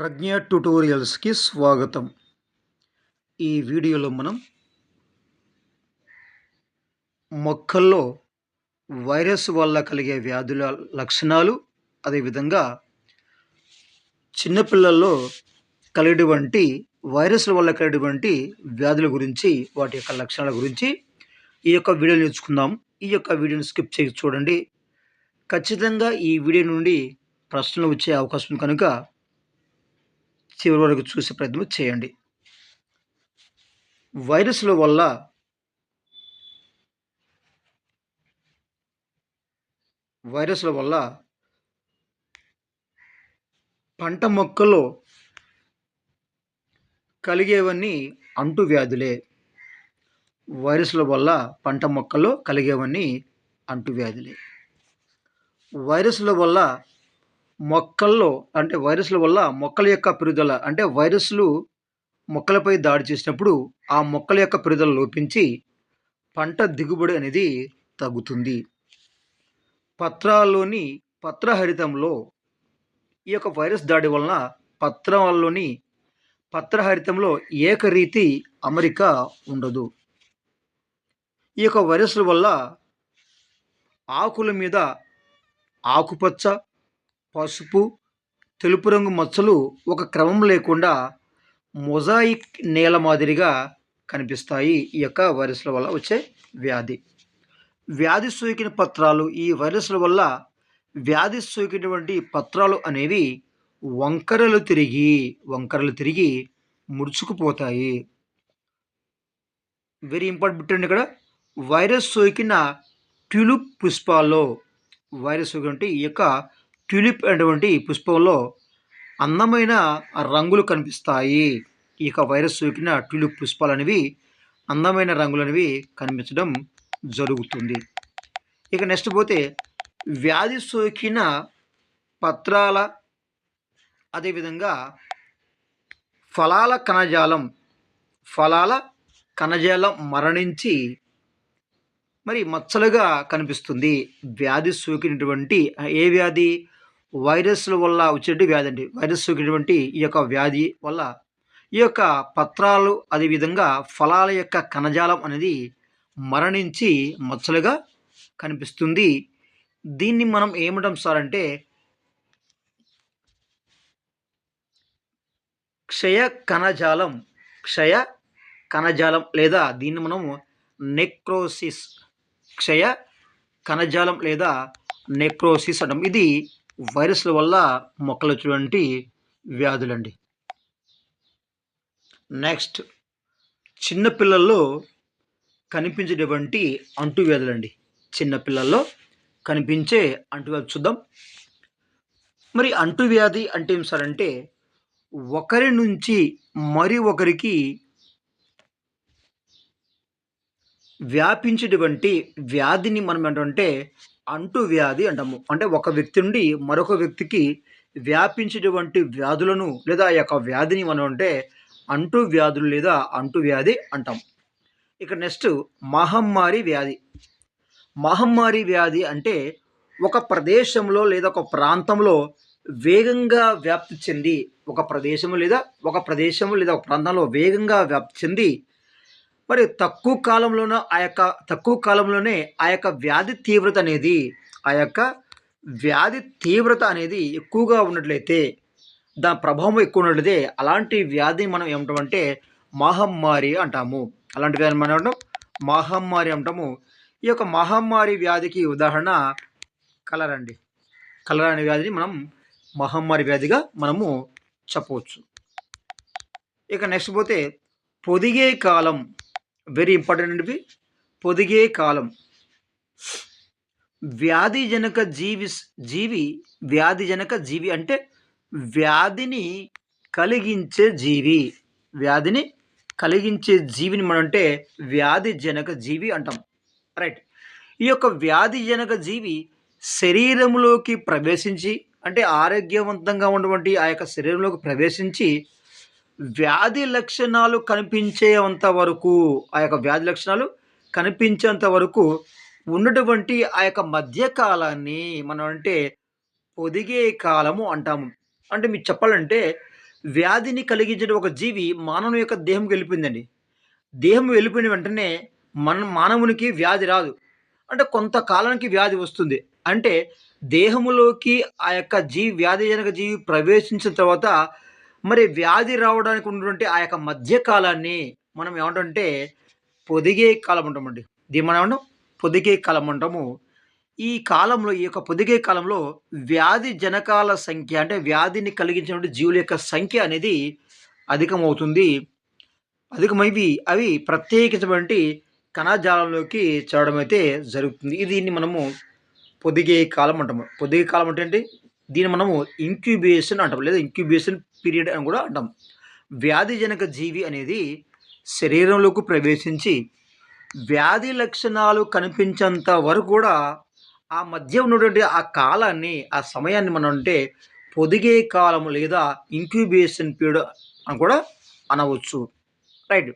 ప్రజ్ఞ ట్యుటోరియల్స్కి స్వాగతం. ఈ వీడియోలో మనం మొక్కల్లో వైరస్ వల్ల కలిగే వ్యాధుల లక్షణాలు అదేవిధంగా చిన్నపిల్లల్లో కలిగేటువంటి వైరస్ల వల్ల కలిగేటువంటి వ్యాధుల గురించి వాటి యొక్క లక్షణాల గురించి ఈ యొక్క వీడియో నేర్చుకుందాం. ఈ యొక్క వీడియోని స్కిప్ చేసి చూడండి. ఖచ్చితంగా ఈ వీడియో నుండి ప్రశ్నలు వచ్చే అవకాశం కనుక చివరి వరకు చూసే ప్రయత్నం చేయండి. వైరస్ల వల్ల వైరస్ల వల్ల పంట మొక్కల్లో కలిగేవన్నీ అంటువ్యాధులే. వైరస్ల వల్ల పంట మొక్కల్లో కలిగేవన్నీ అంటువ్యాధులే. వైరస్ల వల్ల మొక్కల్లో అంటే వైరస్ల వల్ల మొక్కల యొక్క పెరుగుదల అంటే వైరస్లు మొక్కలపై దాడి చేసినప్పుడు ఆ మొక్కల యొక్క పెరుగుదల లోపించి పంట దిగుబడి అనేది తగ్గుతుంది. పత్రాల్లోని పత్రహరితంలో ఈ యొక్క వైరస్ దాడి వలన పత్రాల్లోని పత్రహరితంలో ఏకరీతి అమరిక ఉండదు. ఈ యొక్క వైరస్ల వల్ల ఆకుల మీద ఆకుపచ్చ పసుపు తెలుపు రంగు మచ్చలు ఒక క్రమం లేకుండా మొజాయిక్ నేల మాదిరిగా కనిపిస్తాయి. ఈ యొక్క వైరస్ల వల్ల వచ్చే వ్యాధి. వ్యాధి సోకిన పత్రాలు ఈ వైరస్ల వల్ల వ్యాధి సోకినటువంటి పత్రాలు అనేవి వంకరలు తిరిగి వంకరలు తిరిగి ముడుచుకుపోతాయి. వెరీ ఇంపార్టెంట్ అండి ఇక్కడ. వైరస్ సోకిన ట్యూలిప్ పుష్పాల్లో వైరస్ సోకినటువంటి ఈ యొక్క ట్యూలిప్ అనేటువంటి పుష్పంలో అందమైన రంగులు కనిపిస్తాయి. ఈ యొక్క వైరస్ సోకిన ట్యూలిప్ పుష్పాలు అనేవి అందమైన రంగులు అనేవి కనిపించడం జరుగుతుంది. ఇక నెక్స్ట్ పోతే వ్యాధి సోకిన పత్రాల అదేవిధంగా ఫలాల కణజాలం ఫలాల కణజాలం మరణించి మరి మచ్చలుగా కనిపిస్తుంది. వ్యాధి సోకినటువంటి ఏ వ్యాధి? వైరస్ల వల్ల వచ్చేటి వ్యాధి అండి. వైరస్ సోకినటువంటి ఈ యొక్క వ్యాధి వల్ల ఈ యొక్క పత్రాలు అదేవిధంగా ఫలాల యొక్క కణజాలం అనేది మరణించి మచ్చలుగా కనిపిస్తుంది. దీన్ని మనం ఏమిటం సార్ అంటే క్షయ కణజాలం క్షయ కణజాలం లేదా దీన్ని మనం నెక్రోసిస్ క్షయ కణజాలం లేదా నెక్రోసిస్ అంటాం. ఇది వైరస్ల వల్ల మొక్కలు వచ్చినటువంటి వ్యాధులండి. నెక్స్ట్ చిన్నపిల్లల్లో కనిపించేటువంటి అంటువ్యాధులండి. చిన్నపిల్లల్లో కనిపించే అంటువ్యాధి చూద్దాం. మరి అంటువ్యాధి అంటే ఏం సార్ అంటే ఒకరి నుంచి మరి ఒకరికి వ్యాపించేటువంటి వ్యాధిని మనం ఏంటంటే అంటు వ్యాధి అంటాము. అంటే ఒక వ్యక్తి నుండి మరొక వ్యక్తికి వ్యాపించేటువంటి వ్యాధులను లేదా ఆ యొక్క వ్యాధిని మనం అంటే అంటు వ్యాధులు లేదా అంటు వ్యాధి అంటాం. ఇక నెక్స్ట్ మహమ్మారి వ్యాధి. మహమ్మారి వ్యాధి అంటే ఒక ప్రదేశంలో లేదా ఒక ప్రాంతంలో వేగంగా వ్యాప్తి చెంది ఒక ప్రదేశం లేదా ఒక ప్రదేశం లేదా ఒక ప్రాంతంలో వేగంగా వ్యాప్తి చెంది మరి తక్కువ కాలంలోన ఆ యొక్క తక్కువ కాలంలోనే ఆ యొక్క వ్యాధి తీవ్రత అనేది ఆ యొక్క వ్యాధి తీవ్రత అనేది ఎక్కువగా ఉన్నట్లయితే దాని ప్రభావం ఎక్కువ ఉన్నట్లయితే అలాంటి వ్యాధి మనం ఏమంటామంటే మహమ్మారి అంటాము. అలాంటి వ్యాధి మనం ఏమంటాం? మహమ్మారి అంటాము. ఈ యొక్క మహమ్మారి వ్యాధికి ఉదాహరణ కలర్ అండి కలర్ అనే వ్యాధిని మనం మహమ్మారి వ్యాధిగా మనము చెప్పవచ్చు. ఇక నెక్స్ట్ పోతే పొదిగే కాలం వెరీ ఇంపార్టెంట్ అండి పొదిగే కాలం. వ్యాధిజనక జీవి జీవి వ్యాధిజనక జీవి అంటే వ్యాధిని కలిగించే జీవి. వ్యాధిని కలిగించే జీవిని మనం అంటే వ్యాధిజనక జీవి అంటాం. రైట్ ఈ యొక్క వ్యాధిజనక జీవి శరీరంలోకి ప్రవేశించి అంటే ఆరోగ్యవంతంగా ఉన్నటువంటి ఆ యొక్క శరీరంలోకి ప్రవేశించి వ్యాధి లక్షణాలు కనిపించేంత వరకు ఆ యొక్క వ్యాధి లక్షణాలు కనిపించేంత వరకు ఉన్నటువంటి ఆ యొక్క మధ్యకాలాన్ని మనం అంటే పొదిగే కాలము అంటాము అంటే మీకు చెప్పాలంటే వ్యాధిని కలిగించిన ఒక జీవి మానవుని యొక్క దేహం వెళ్ళిపోయిందండి. దేహం వెళ్ళిపోయిన వెంటనే మన మానవునికి వ్యాధి రాదు. అంటే కొంతకాలానికి వ్యాధి వస్తుంది. అంటే దేహములోకి ఆ యొక్క జీవి వ్యాధిజనక జీవి ప్రవేశించిన తర్వాత మరి వ్యాధి రావడానికి ఉన్నటువంటి ఆ యొక్క మధ్య కాలాన్ని మనం ఏమంటంటే పొదిగే కాలం అంటామండి. దీన్ని మనం ఏమంటాం? పొదిగే కాలం అంటాము. ఈ కాలంలో ఈ యొక్క పొదిగే కాలంలో వ్యాధి జనకాల సంఖ్య అంటే వ్యాధిని కలిగించినటువంటి జీవుల యొక్క సంఖ్య అనేది అధికమవుతుంది. అధికమైవి అవి ప్రత్యేకించినటువంటి కణజాలంలోకి చేరడం అయితే జరుగుతుంది. ఇది దీన్ని మనము పొదిగే కాలం అంటాము. పొదిగే కాలం అంటే ఏంటి? దీన్ని మనము ఇంక్యుబేషన్ అంటాం. లేదా ఇంక్యుబేషన్ పీరియడ్ అని కూడా అంటాం. వ్యాధిజనక జీవి అనేది శరీరంలోకి ప్రవేశించి వ్యాధి లక్షణాలు కనిపించేంత వరకు కూడా ఆ మధ్య ఉన్నటువంటి ఆ కాలాన్ని, ఆ సమయాన్ని మనం అంటే పొదిగే కాలం లేదా ఇంక్యుబేషన్ పీరియడ్ అని కూడా అనవచ్చు. రైట్.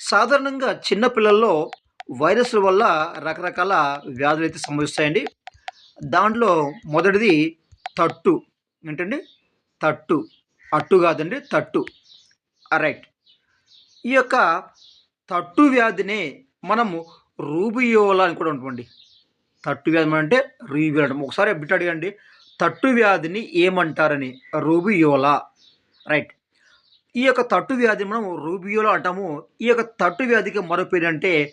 సాధారణంగా చిన్న పిల్లల్లో వైరస్‌ల వల్ల రకరకాల వ్యాధులైతే సంభవిస్తాయండి. దాంట్లో మొదటిది తట్టు. ఏంటండి? తట్టు. అట్టు కాదండి తట్టు. రైట్. ఈ యొక్క తట్టు వ్యాధినే మనము రూబియోలా అని కూడా ఉంటామండి తట్టు వ్యాధి అంటే రూబియోలా అంటాం. ఒకసారి బిట్ అడగండి. తట్టు వ్యాధిని ఏమంటారని? రూబియోలా. రైట్. ఈ యొక్క తట్టు వ్యాధిని మనం రూబియోలా అంటాము. ఈ యొక్క తట్టు వ్యాధికి మరో అంటే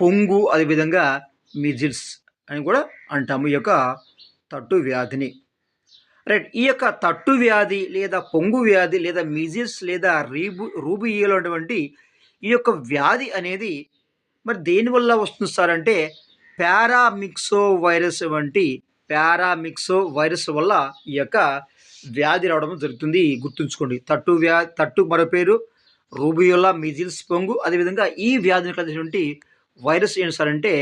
పొంగు అదేవిధంగా మిజిల్స్ అని కూడా అంటాము. ఈ యొక్క తట్టు వ్యాధిని. రైట్. ఈ యొక్క తట్టు వ్యాధి లేదా పొంగు వ్యాధి లేదా మిజిల్స్ లేదా రీబు రూబియోలా అటువంటి ఈ యొక్క వ్యాధి అనేది మరి దేనివల్ల వస్తుంది సార్ అంటే పారామిక్సో వైరస్ వంటి పారామిక్సో వైరస్ వల్ల ఈ యొక్క వ్యాధి రావడం జరుగుతుంది. గుర్తుంచుకోండి. తట్టు వ్యా తట్టు మరో పేరు రూబియోలా, మిజిల్స్, పొంగు అదేవిధంగా ఈ వ్యాధిని కలిగినటువంటి వైరస్ ఏంటి సార్ అంటే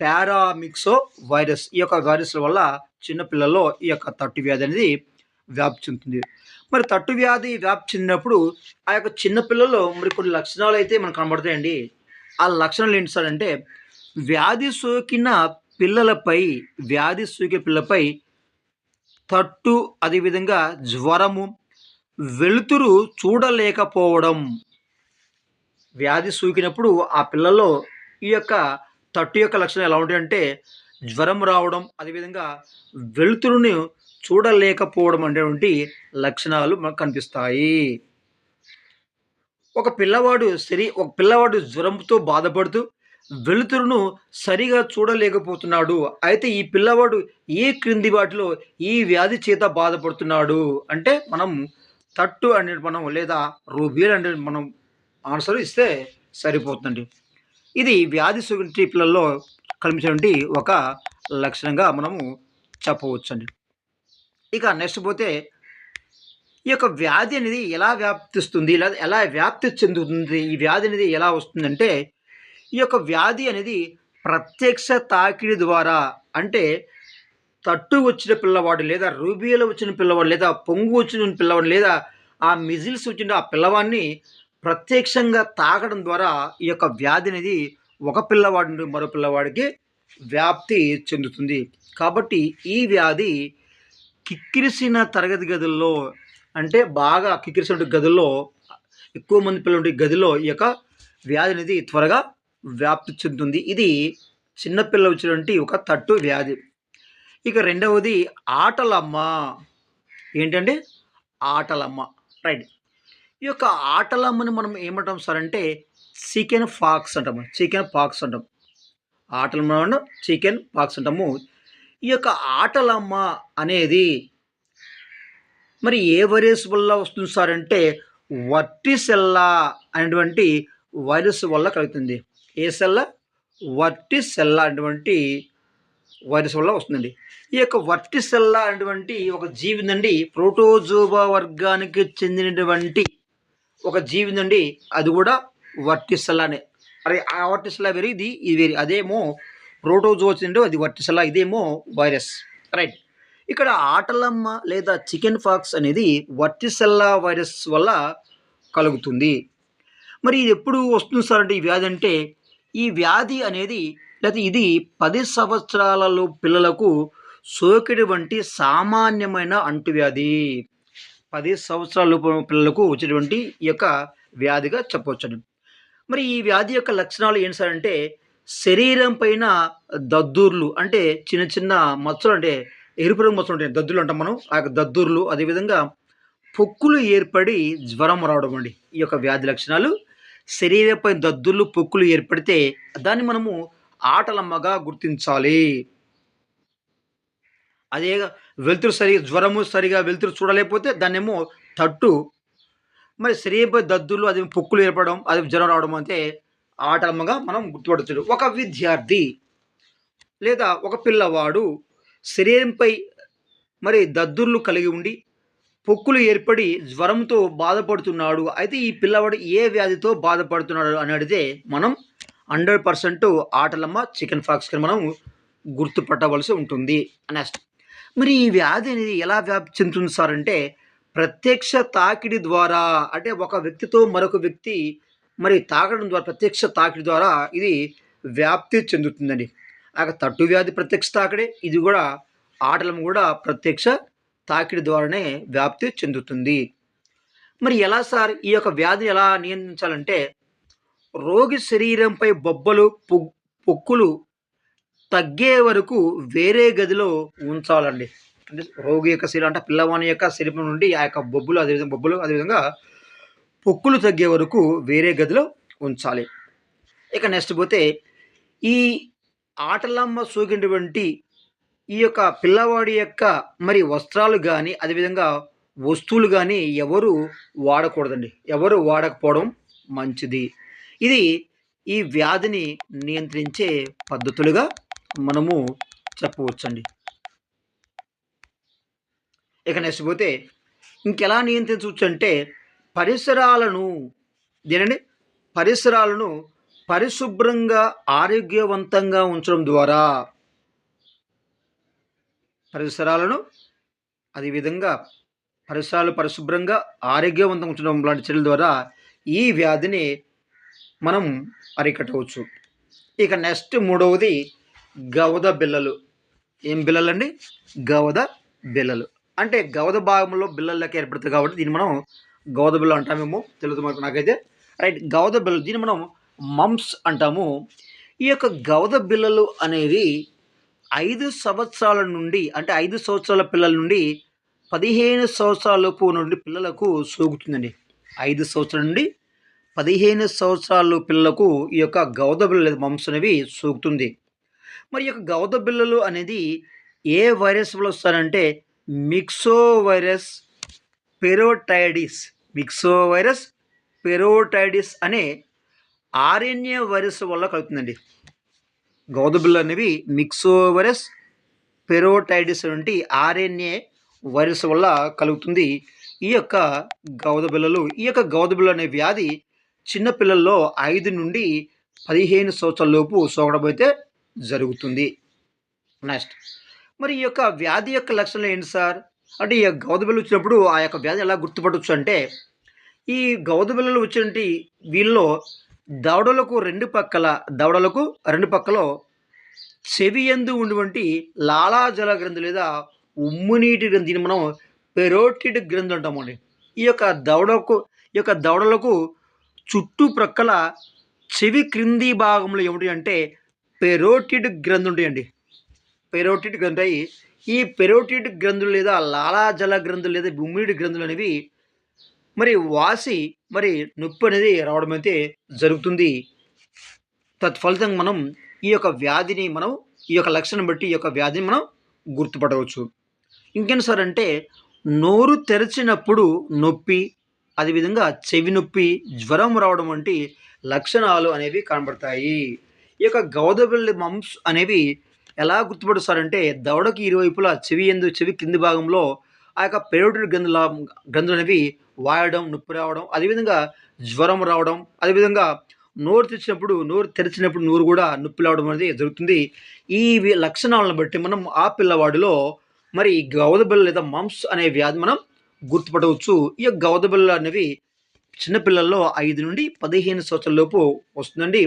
పారామిక్సో వైరస్. ఈ యొక్క వైరస్‌ల వల్ల చిన్నపిల్లల్లో ఈ యొక్క తట్టు వ్యాధి అనేది వ్యాప్తి చెందుతుంది. మరి తట్టు వ్యాధి వ్యాప్తి చెందినప్పుడు ఆ యొక్క చిన్నపిల్లల్లో మరి కొన్ని లక్షణాలు అయితే మనకు కనబడతాయండి. ఆ లక్షణాలు ఏంటి సార్ అంటే వ్యాధి సోకిన పిల్లలపై వ్యాధి సోకిన పిల్లలపై తట్టు అదేవిధంగా జ్వరము, వెలుతురు చూడలేకపోవడం. వ్యాధి సోకినప్పుడు ఆ పిల్లల్లో ఈ యొక్క తట్టు యొక్క లక్షణాలు ఎలా ఉంటాయంటే జ్వరం రావడం, అదేవిధంగా వెలుతురుని చూడలేకపోవడం అనేటువంటి లక్షణాలు మనకు కనిపిస్తాయి. ఒక పిల్లవాడు సరి ఒక పిల్లవాడు జ్వరంతో బాధపడుతూ వెలుతురును సరిగా చూడలేకపోతున్నాడు. అయితే ఈ పిల్లవాడు ఏ క్రింది వాటిలో ఈ వ్యాధి చేత బాధపడుతున్నాడు అంటే మనం తట్టు అనేది మనం లేదా రూబీలు అనేది మనం ఆన్సర్ ఇస్తే సరిపోతుందండి. ఇది వ్యాధి సోకిన పిల్లల్లో కనిపించినటువంటి ఒక లక్షణంగా మనము చెప్పవచ్చండి. ఇక నెక్స్ట్ పోతే ఈ యొక్క వ్యాధి అనేది ఎలా వ్యాప్తిస్తుంది? లేదా ఎలా వ్యాప్తి చెందుతుంది? ఈ వ్యాధి అనేది ఎలా వస్తుందంటే ఈ యొక్క వ్యాధి అనేది ప్రత్యక్ష తాకిడి ద్వారా అంటే తట్టు వచ్చిన పిల్లవాడు లేదా రూబియోలా వచ్చిన పిల్లవాడు లేదా పొంగు వచ్చిన పిల్లవాడు లేదా ఆ మిజిల్స్ వచ్చిన ఆ పిల్లవాడిని ప్రత్యక్షంగా తాగడం ద్వారా ఈ యొక్క వ్యాధి అనేది ఒక పిల్లవాడి నుండి మరో పిల్లవాడికి వ్యాప్తి చెందుతుంది. కాబట్టి ఈ వ్యాధి కిక్కిరిసిన తరగతి గదుల్లో అంటే బాగా కిక్కిరిసిన గదుల్లో ఎక్కువ మంది పిల్లలు గదిలో ఈ యొక్క వ్యాధి అనేది త్వరగా వ్యాప్తి చెందుతుంది. ఇది చిన్నపిల్ల వచ్చినటువంటి ఒక తట్టు వ్యాధి. ఇక రెండవది ఆటలమ్మ. ఏంటండి? ఆటలమ్మ. రైట్. ఈ యొక్క ఆటలమ్మని మనం ఏమంటాం సార్ అంటే చికెన్ ఫాక్స్ అంటాము. చికెన్ పాక్స్ అంటాం. ఆటలమ్మ మనం చికెన్ పాక్స్ అంటాము. ఈ యొక్క ఆటలమ్మ అనేది మరి ఏ వైరస్ వల్ల వస్తుంది సార్ అంటే వర్టిసెల్లా అనేటువంటి వైరస్ వల్ల కలుగుతుంది. ఏ సెల్ల? వర్టిసెల్లా అనేటువంటి వైరస్ వల్ల వస్తుందండి. ఈ యొక్క వర్టిసెల్లా అనేటువంటి ఒక జీవి ప్రోటోజోబా వర్గానికి చెందినటువంటి ఒక జీవి నుండి అది కూడా వర్టిసలానే అరే ఆ వర్టిసలా వేరు ఇది, ఇది వేరు. అదేమో ప్రోటోజోవా చెందిన అది వర్టిసెల్లా ఇదేమో వైరస్. రైట్. ఇక్కడ ఆటలమ్మ లేదా చికెన్ ఫాక్స్ అనేది వర్టిసెల్లా వైరస్ వల్ల కలుగుతుంది. మరి ఇది ఎప్పుడు వస్తుంది సార్ అంటే ఈ వ్యాధి అంటే ఈ వ్యాధి అనేది లేకపోతే ఇది పది సంవత్సరాలలో పిల్లలకు సోకినటువంటి సామాన్యమైన అంటువ్యాధి. పది సంవత్సరాల లోపు పిల్లలకు వచ్చేటువంటి ఈ యొక్క వ్యాధిగా చెప్పవచ్చండి. మరి ఈ వ్యాధి యొక్క లక్షణాలు ఏంటి సార్ అంటే శరీరం పైన దద్దుర్లు అంటే చిన్న చిన్న మచ్చలు అంటే ఎరుపు రంగు మచ్చలు ఉంటాయి దద్దులు అంటాం మనం. ఆ యొక్క దద్దుర్లు అదేవిధంగా పొక్కులు ఏర్పడి జ్వరం రావడం అండి ఈ యొక్క వ్యాధి లక్షణాలు. శరీరంపై దద్దుర్లు పొక్కులు ఏర్పడితే దాన్ని మనము ఆటలమ్మగా గుర్తించాలి. అదే వెలుతురు సరిగా జ్వరము సరిగా వెలుతురు చూడలేకపోతే దాన్నేమో తట్టు. మరి శరీరంపై దద్దులు అది పొక్కులు ఏర్పడడం అది జ్వరం రావడం అంటే ఆటలమ్మగా మనం గుర్తుపడచ్చు. ఒక విద్యార్థి లేదా ఒక పిల్లవాడు శరీరంపై మరి దద్దుర్లు కలిగి ఉండి పొక్కులు ఏర్పడి జ్వరంతో బాధపడుతున్నాడు. అయితే ఈ పిల్లవాడు ఏ వ్యాధితో బాధపడుతున్నాడు అని అడిగితే మనం హండ్రెడ్ పర్సెంట్ ఆటలమ్మ చికెన్ ఫాక్స్కి మనం గుర్తుపట్టవలసి ఉంటుంది. నెక్స్ట్ మరి ఈ వ్యాధి అనేది ఎలా వ్యాప్తి చెందుతుంది సార్ అంటే ప్రత్యక్ష తాకిడి ద్వారా అంటే ఒక వ్యక్తితో మరొక వ్యక్తి మరి తాకడం ద్వారా ప్రత్యక్ష తాకిడి ద్వారా ఇది వ్యాప్తి చెందుతుందండి. ఆ తట్టు వ్యాధి ప్రత్యక్ష తాకిడే ఇది కూడా ఆటలం కూడా ప్రత్యక్ష తాకిడి ద్వారానే వ్యాప్తి చెందుతుంది. మరి ఎలా సార్ ఈ యొక్క వ్యాధిని ఎలా నియంత్రించాలంటే రోగి శరీరంపై బొబ్బలు పొగ్- పొక్కులు తగ్గే వరకు వేరే గదిలో ఉంచాలండి. అంటే రోగి యొక్క శరీరం అంటే పిల్లవాని యొక్క శరీరం నుండి ఆ యొక్క బొబ్బులు అదేవిధంగా బొబ్బులు అదేవిధంగా పొక్కులు తగ్గే వరకు వేరే గదిలో ఉంచాలి. ఇక నెక్స్ట్ పోతే ఈ ఆటలమ్మ సోకినటువంటి ఈ యొక్క పిల్లవాడి యొక్క మరి వస్త్రాలు కానీ అదేవిధంగా వస్తువులు కానీ ఎవరు వాడకూడదండి. ఎవరు వాడకపోవడం మంచిది. ఇది ఈ వ్యాధిని నియంత్రించే పద్ధతులుగా మనము చెప్పవచ్చండి. ఇక నెక్స్ట్ పోతే ఇంకెలా నియంత్రించవచ్చు అంటే పరిసరాలను దేనండి పరిసరాలను పరిశుభ్రంగా ఆరోగ్యవంతంగా ఉంచడం ద్వారా పరిసరాలను అదేవిధంగా పరిసరాలు పరిశుభ్రంగా ఆరోగ్యవంతంగా ఉంచడం లాంటి చర్యల ద్వారా ఈ వ్యాధిని మనం అరికట్టవచ్చు. ఇక నెక్స్ట్ మూడవది గవద బిల్లలు ఏం బిల్లలు అండి గవద బిల్లలు అంటే గవద భాగంలో బిల్లలకి ఏర్పడుతుంది కాబట్టి దీన్ని మనం గవద బిల్ల అంటామేమో? తెలుగు మనకు నాకైతే. రైట్ గవద బిల్లలు దీన్ని మనం మమ్స్ అంటాము. ఈ యొక్క గవద బిల్లలు అనేవి ఐదు సంవత్సరాల నుండి అంటే ఐదు సంవత్సరాల పిల్లల నుండి పదిహేను సంవత్సరాలలోపు నుండి పిల్లలకు సోకుతుందండి ఐదు సంవత్సరాల నుండి పదిహేను సంవత్సరాలు పిల్లలకు ఈ యొక్క గౌద బిల్ల లేదా మమ్స్ అనేవి సోకుతుంది మరి ఈ యొక్క గౌద బిల్లలు అనేది ఏ వైరస్ వల్ల వస్తారంటే మిక్సో వైరస్ పెరోటైడిస్ మిక్సో వైరస్ పెరోటైడిస్ అనే ఆర్ఎన్ఏ వైరస్ వల్ల కలుగుతుందండి. గౌద బిల్ల అనేవి మిక్సో వైరస్ పెరోటైడిస్ వంటి ఆర్ఎన్ఏ వైరస్ వల్ల కలుగుతుంది. ఈ యొక్క గౌద బిళ్ళలు ఈ యొక్క గౌద బిళ్ళ అనే వ్యాధి చిన్నపిల్లల్లో ఐదు నుండి పదిహేను సంవత్సరాల లోపు సోకడం జరుగుతుంది. నెక్స్ట్ మరి ఈ యొక్క వ్యాధి యొక్క లక్షణాలు ఏంటి సార్? అంటే ఈ గౌదబిల్లు వచ్చినప్పుడు ఆ యొక్క వ్యాధి ఎలా గుర్తుపట్టవచ్చు అంటే ఈ గౌదబిల్లలు వచ్చినటువంటి వీళ్ళలో దవడలకు రెండు పక్కల దవడలకు రెండు పక్కలో చెవి ఎందు ఉన్నటువంటి లాలాజల గ్రంథి లేదా ఉమ్మునీటి నీటి గ్రంథిని మనం పెరోటిడ్ గ్రంథి అంటామండి ఈ యొక్క దవడకు ఈ యొక్క దవడలకు చుట్టుప్రక్కల చెవి క్రింది భాగంలో ఏమిటి అంటే పెరోటిడ్ గ్రంథి ఉంటాయండి. పెరోటిడ్ గ్రంథి ఈ పెరోటిడ్ గ్రంథులు లేదా లాలాజల గ్రంథులు లేదా భూమిడి గ్రంథులు అనేవి మరి వాసి మరి నొప్పి అనేది రావడం అయితే జరుగుతుంది. తత్ఫలితంగా మనం ఈ యొక్క వ్యాధిని మనం ఈ యొక్క లక్షణం బట్టి ఈ యొక్క వ్యాధిని మనం గుర్తుపడవచ్చు. ఇంకేం సార్ అంటే నోరు తెరిచినప్పుడు నొప్పి అదేవిధంగా చెవి నొప్పి జ్వరం రావడం వంటి లక్షణాలు అనేవి కనబడతాయి. ఈ యొక్క గౌదబిల్లి మంప్స్ అనేవి ఎలా గుర్తుపడుస్తారంటే దవడకి ఇరువైపులా చెవి ఎందు చెవి కింది భాగంలో ఆ యొక్క పెరోటిడ్ గ్రంథుల గ్రంథులు అనేవి వాయడం నొప్పి రావడం అదేవిధంగా జ్వరం రావడం అదేవిధంగా నోరు తెచ్చినప్పుడు నోరు తెరిచినప్పుడు నోరు కూడా నొప్పి రావడం అనేది జరుగుతుంది. ఈ లక్షణాలను బట్టి మనం ఆ పిల్లవాడిలో మరి గౌదబిల్ల లేదా మంప్స్ అనే వ్యాధి మనం గుర్తుపట్టవచ్చు ఈ యొక్క గౌదబిల్ల అనేవి చిన్నపిల్లల్లో ఐదు నుండి పదిహేను సంవత్సరాల లోపు వస్తుందండి.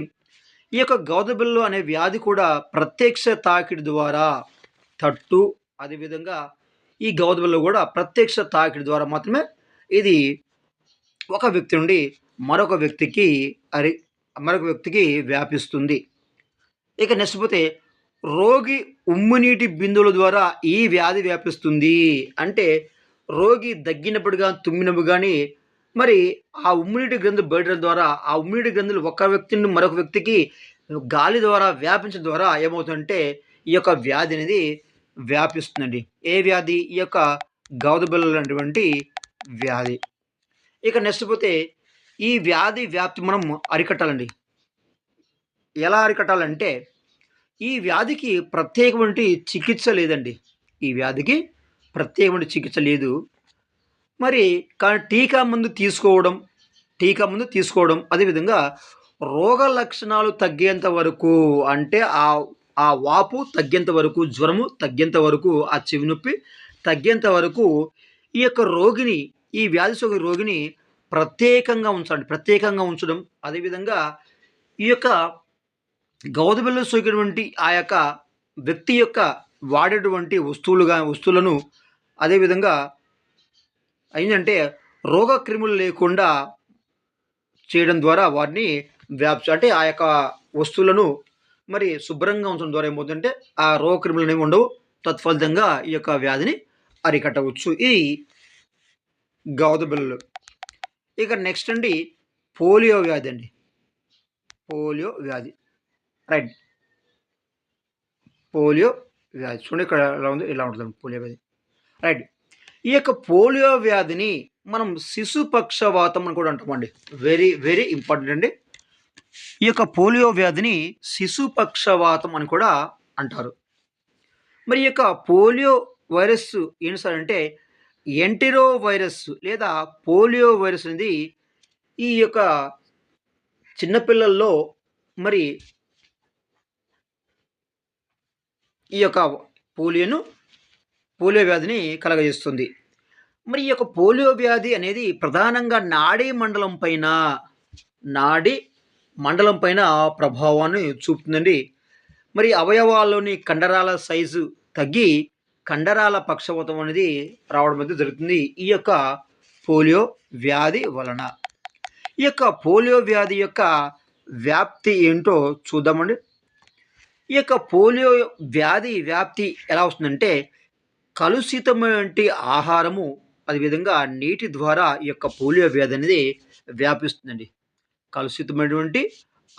ఈ యొక్క గౌదబిల్లు అనే వ్యాధి కూడా ప్రత్యక్ష తాకిడి ద్వారా తట్టు అదేవిధంగా ఈ గౌదబిల్లు కూడా ప్రత్యక్ష తాకిడి ద్వారా మాత్రమే ఇది ఒక వ్యక్తి నుండి మరొక వ్యక్తికి అరి మరొక వ్యక్తికి వ్యాపిస్తుంది. ఇక నెక్స్ట్ పోతే రోగి ఉమ్మునీటి బిందువుల ద్వారా ఈ వ్యాధి వ్యాపిస్తుంది. అంటే రోగి దగ్గినప్పుడు కానీ తుమ్మినప్పుడు కానీ మరి ఆ ఉమ్మిడి గ్రంథులు బయట ద్వారా ఆ ఉమ్మిడి గ్రంథులు ఒక వ్యక్తి నుండి మరొక వ్యక్తికి గాలి ద్వారా వ్యాపించడం ద్వారా ఏమవుతుందంటే ఈ యొక్క వ్యాధి అనేది వ్యాపిస్తుందండి. ఏ వ్యాధి? ఈ యొక్క గౌదబిల్లటువంటి వ్యాధి. ఇక నెక్స్ట్ పోతే ఈ వ్యాధి వ్యాప్తి మనం అరికట్టాలండి. ఎలా అరికట్టాలంటే ఈ వ్యాధికి ప్రత్యేకమైన చికిత్స లేదండి. ఈ వ్యాధికి ప్రత్యేకమైన చికిత్స లేదు. మరి కానీ టీకా మందు తీసుకోవడం టీకా మందు తీసుకోవడం అదేవిధంగా రోగ లక్షణాలు తగ్గేంత వరకు అంటే ఆ ఆ వాపు తగ్గేంత వరకు జ్వరము తగ్గేంత వరకు ఆ చెవి నొప్పి తగ్గేంత వరకు ఈ యొక్క రోగిని ఈ వ్యాధి సోకి రోగిని ప్రత్యేకంగా ఉంచండి ప్రత్యేకంగా ఉంచడం. అదేవిధంగా ఈ యొక్క గౌదబిల్లు సోకినటువంటి ఆ యొక్క వ్యక్తి యొక్క వాడేటువంటి వస్తువులుగా వస్తువులను అదేవిధంగా ఏంటంటే రోగ క్రిములు లేకుండా చేయడం ద్వారా వారిని వ్యాప్తి అంటే ఆ యొక్క వస్తువులను మరి శుభ్రంగా ఉంచడం ద్వారా ఏమవుతుందంటే ఆ రోగ క్రిములు అనేవి ఉండవు. తత్ఫలితంగా ఈ యొక్క వ్యాధిని అరికట్టవచ్చు. ఇది గౌదబిల్లలు ఇక నెక్స్ట్ అండి పోలియో వ్యాధి అండి. పోలియో వ్యాధి. రైట్. పోలియో వ్యాధి. చూడండి ఇక్కడ ఎలా ఉంది ఇలా ఉంటుంది పోలియో వ్యాధి. రైట్. ఈ యొక్క పోలియో వ్యాధిని మనం శిశుపక్షవాతం అని కూడా అంటామండి. వెరీ వెరీ ఇంపార్టెంట్ అండి. ఈ యొక్క పోలియో వ్యాధిని శిశుపక్షవాతం అని కూడా అంటారు. మరి ఈ యొక్క పోలియో వైరస్ ఏంటి సార్ అంటే ఎంటిరో వైరస్ లేదా పోలియో వైరస్ అనేది ఈ యొక్క చిన్నపిల్లల్లో మరి ఈ యొక్క పోలియోను పోలియో వ్యాధిని కలగజేస్తుంది. మరి ఈ యొక్క పోలియో వ్యాధి అనేది ప్రధానంగా నాడీ మండలం పైన నాడీ మండలం పైన ప్రభావాన్ని చూపుతుందండి. మరి అవయవాల్లోని కండరాల సైజు తగ్గి కండరాల పక్షవాతం అనేది రావడం అనేది జరుగుతుంది ఈ యొక్క పోలియో వ్యాధి వలన. ఈ యొక్క పోలియో వ్యాధి యొక్క వ్యాప్తి ఏంటో చూద్దామండి. ఈ యొక్క పోలియో వ్యాధి వ్యాప్తి ఎలా వస్తుందంటే కలుషితమైనటువంటి ఆహారము అదేవిధంగా నీటి ద్వారా ఈ యొక్క పోలియో వ్యాధి అనేది వ్యాపిస్తుందండి. కలుషితమైనటువంటి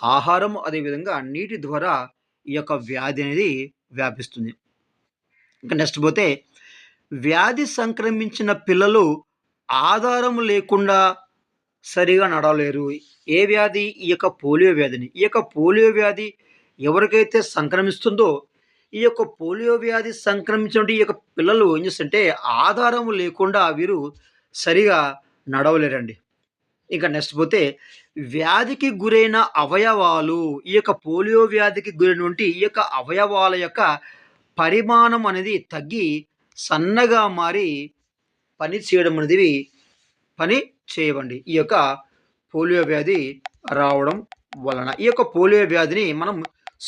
ఆహారం అదేవిధంగా నీటి ద్వారా ఈ యొక్క వ్యాధి అనేది వ్యాపిస్తుంది. ఇంకా నెక్స్ట్ పోతే వ్యాధి సంక్రమించిన పిల్లలు ఆధారం లేకుండా సరిగా నడవలేరు. ఏ వ్యాధి? ఈ యొక్క పోలియో వ్యాధిని. ఈ యొక్క పోలియో వ్యాధి ఎవరికైతే సంక్రమిస్తుందో ఈ యొక్క పోలియో వ్యాధి సంక్రమించినటువంటి ఈ యొక్క పిల్లలు ఏం చేస్తుంటే ఆధారం లేకుండా వీరు సరిగా నడవలేరండి. ఇంకా నెక్స్ట్ పోతే వ్యాధికి గురైన అవయవాలు ఈ యొక్క పోలియో వ్యాధికి గురైనటువంటి ఈ యొక్క అవయవాల యొక్క పరిమాణం అనేది తగ్గి సన్నగా మారి పని చేయడం అనేది పని చేయవండి. ఈ యొక్క పోలియో వ్యాధి రావడం వలన. ఈ యొక్క పోలియో వ్యాధిని మనం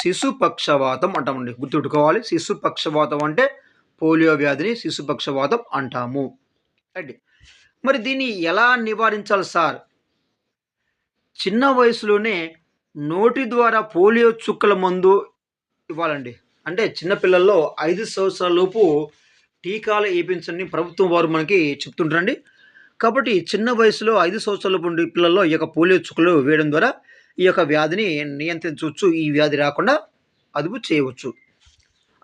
శిశుపక్షవాతం అంటామండి. గుర్తుపెట్టుకోవాలి. శిశుపక్షవాతం అంటే పోలియో వ్యాధిని శిశుపక్షవాతం అంటాము. రైట్ మరి దీన్ని ఎలా నివారించాలి సార్? చిన్న వయసులోనే నోటి ద్వారా పోలియో చుక్కల మందు ఇవ్వాలండి. అంటే చిన్నపిల్లల్లో ఐదు సంవత్సరాల లోపు టీకాలు వేయించండి. ప్రభుత్వం వారు మనకి చెప్తుంటారండి. కాబట్టి చిన్న వయసులో ఐదు సంవత్సరాలలోపు పిల్లల్లో ఈ యొక్క పోలియో చుక్కలు వేయడం ద్వారా ఈ యొక్క వ్యాధిని నియంత్రించవచ్చు. ఈ వ్యాధి రాకుండా అదుపు చేయవచ్చు.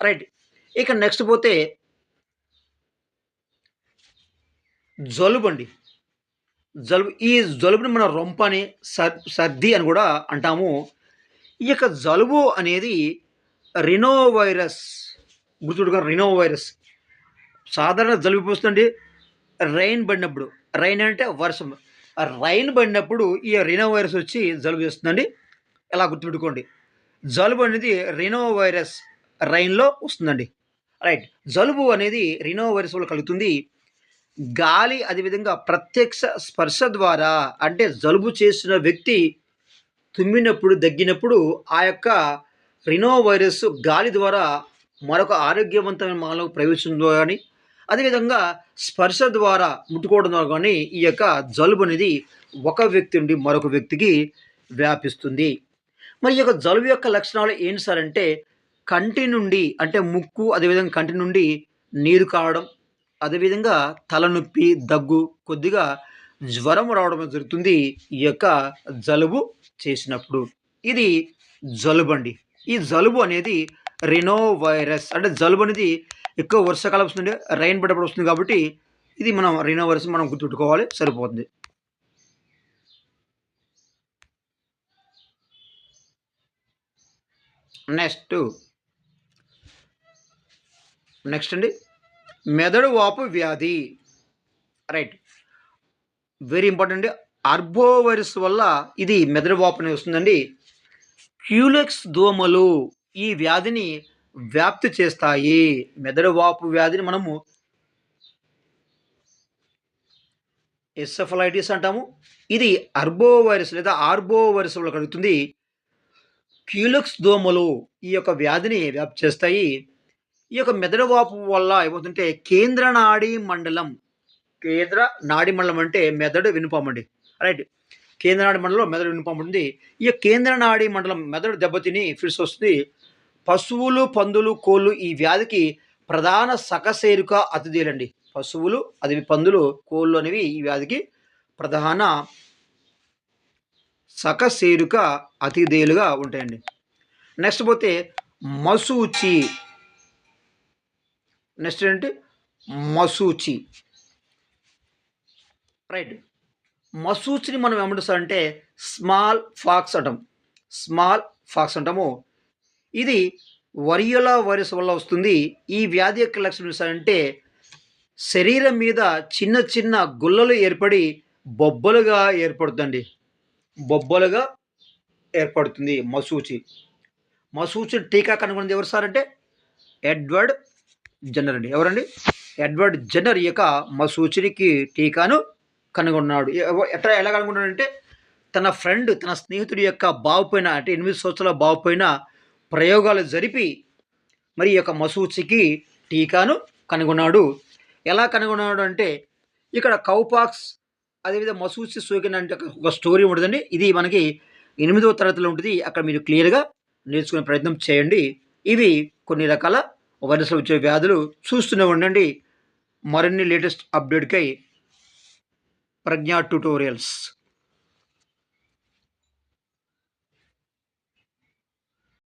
రైట్ ఇక నెక్స్ట్ పోతే జలుబు అండి జలుబు ఈ జలుబుని మనం రొంప అని సర్ సర్ది అని కూడా అంటాము. ఈ యొక్క జలుబు అనేది రినోవైరస్ గుర్తుడుగా రినోవైరస్ సాధారణ జలుబు పోస్తుందండి రైన్ పడినప్పుడు. రైన్ అంటే వర్షం. రైన్ పడినప్పుడు ఈ రినో వైరస్ వచ్చి జలుబు చేస్తుందండి. ఎలా గుర్తుపెట్టుకోండి. జలుబు అనేది రినో వైరస్ రైన్లో వస్తుందండి. రైట్. జలుబు అనేది రినో వైరస్ వల్ల కలుగుతుంది. గాలి అదేవిధంగా ప్రత్యక్ష స్పర్శ ద్వారా అంటే జలుబు చేసిన వ్యక్తి తుమ్మినప్పుడు దగ్గినప్పుడు ఆ యొక్క రినో వైరస్ గాలి ద్వారా మరొక ఆరోగ్యవంతమైన మానవ ప్రవేశించడం కానీ అదేవిధంగా స్పర్శ ద్వారా ముట్టుకోవడం కానీ ఈ యొక్క జలుబు అనేది ఒక వ్యక్తి నుండి మరొక వ్యక్తికి వ్యాపిస్తుంది. మరి ఈ యొక్క జలుబు యొక్క లక్షణాలు ఏంటి సార్ అంటే కంటి నుండి అంటే ముక్కు అదేవిధంగా కంటి నుండి నీరు కావడం అదేవిధంగా తలనొప్పి దగ్గు కొద్దిగా జ్వరం రావడం జరుగుతుంది ఈ యొక్క జలుబు చేసినప్పుడు. ఇది జలుబు అండి. ఈ జలుబు అనేది రెనో వైరస్ అంటే జలుబు అనేది ఎక్కువ వర్షాకాలం వస్తుంది రైన్ పడ్డప్పుడు వస్తుంది కాబట్టి ఇది మనం రెనో వర్షం మనం గుర్తుపెట్టుకోవాలి సరిపోతుంది. నెక్స్ట్ నెక్స్ట్ అండి. మెదడు వాపు వ్యాధి. రైట్ వెరీ ఇంపార్టెంట్ అర్బో వైరస్ వల్ల ఇది మెదడు వాపు అనేది వస్తుందండి. క్యూలెక్స్ దోమలు. ఈ వ్యాధిని వ్యాప్తి చేస్తాయి. మెదడు వాపు వ్యాధిని మనము ఎస్ఎఫలైటిస్ అంటాము. ఇది అర్బో వైరస్ లేదా ఆర్బో వైరస్ వల్ల కలుగుతుంది. క్యూలక్స్ దోమలు ఈ యొక్క వ్యాధిని వ్యాప్తి చేస్తాయి. ఈ యొక్క మెదడు వాపు వల్ల ఏమవుతుంటే కేంద్ర నాడీ మండలం కేంద్ర నాడీ మండలం అంటే మెదడు వినుపమండి. రైట్ కేంద్ర నాడీ మండలం మెదడు వినుపం ఉంటుంది ఈ కేంద్ర నాడీ మండలం మెదడు దెబ్బతిని ఫిట్స్ వస్తుంది. పశువులు పందులు కోళ్ళు ఈ వ్యాధికి ప్రధాన సకశేరుక అతిథులండి పశువులు అది పందులు కోళ్ళు అనేవి ఈ వ్యాధికి ప్రధాన సకశేరుక అతిథేయులుగా ఉంటాయండి. నెక్స్ట్ పోతే మసూచి. నెక్స్ట్ ఏంటి మసూచి. రైట్. మసూచిని మనం ఏమంటాం స్మాల్ ఫాక్స్ అంటాం. స్మాల్ ఫాక్స్ అంటాము. ఇది వరియోలా వైరస్ వల్ల వస్తుంది. ఈ వ్యాధి యొక్క లక్షణం అంటే శరీరం మీద చిన్న చిన్న గుల్లలు ఏర్పడి బొబ్బలుగా ఏర్పడుతుంది బొబ్బలుగా ఏర్పడుతుంది మసూచి. మసూచి టీకా కనుగొన్నది ఎవరు సార్ అంటే? ఎడ్వర్డ్ జనర్ అండి. ఎవరండి? ఎడ్వర్డ్ జనర్ యొక్క మసూచికి టీకాను కనుగొన్నాడు. ఎవ- ఎట్లా ఎలా కనుగొన్నాడంటే తన ఫ్రెండ్ తన స్నేహితుడి యొక్క బావుపైన అంటే ఎనిమిది సంవత్సరాల బావుపైన ప్రయోగాలు జరిపి మరి ఈ యొక్క మసూచికి టీకాను కనుగొన్నాడు. ఎలా కనుగొన్నాడు అంటే ఇక్కడ కౌపాక్స్ అదేవిధంగా మసూచి సోకిన అంటే ఒక- ఒక స్టోరీ ఉంటుందండి. ఇది మనకి ఎనిమిదవ తరగతిలో ఉంటుంది. అక్కడ మీరు క్లియర్గా నేర్చుకునే ప్రయత్నం చేయండి. ఇవి కొన్ని రకాల వరుసలు వచ్చే వ్యాధులు చూస్తూనే ఉండండి. మరిన్ని లేటెస్ట్ అప్డేట్కై ప్రజ్ఞా ట్యూటోరియల్స్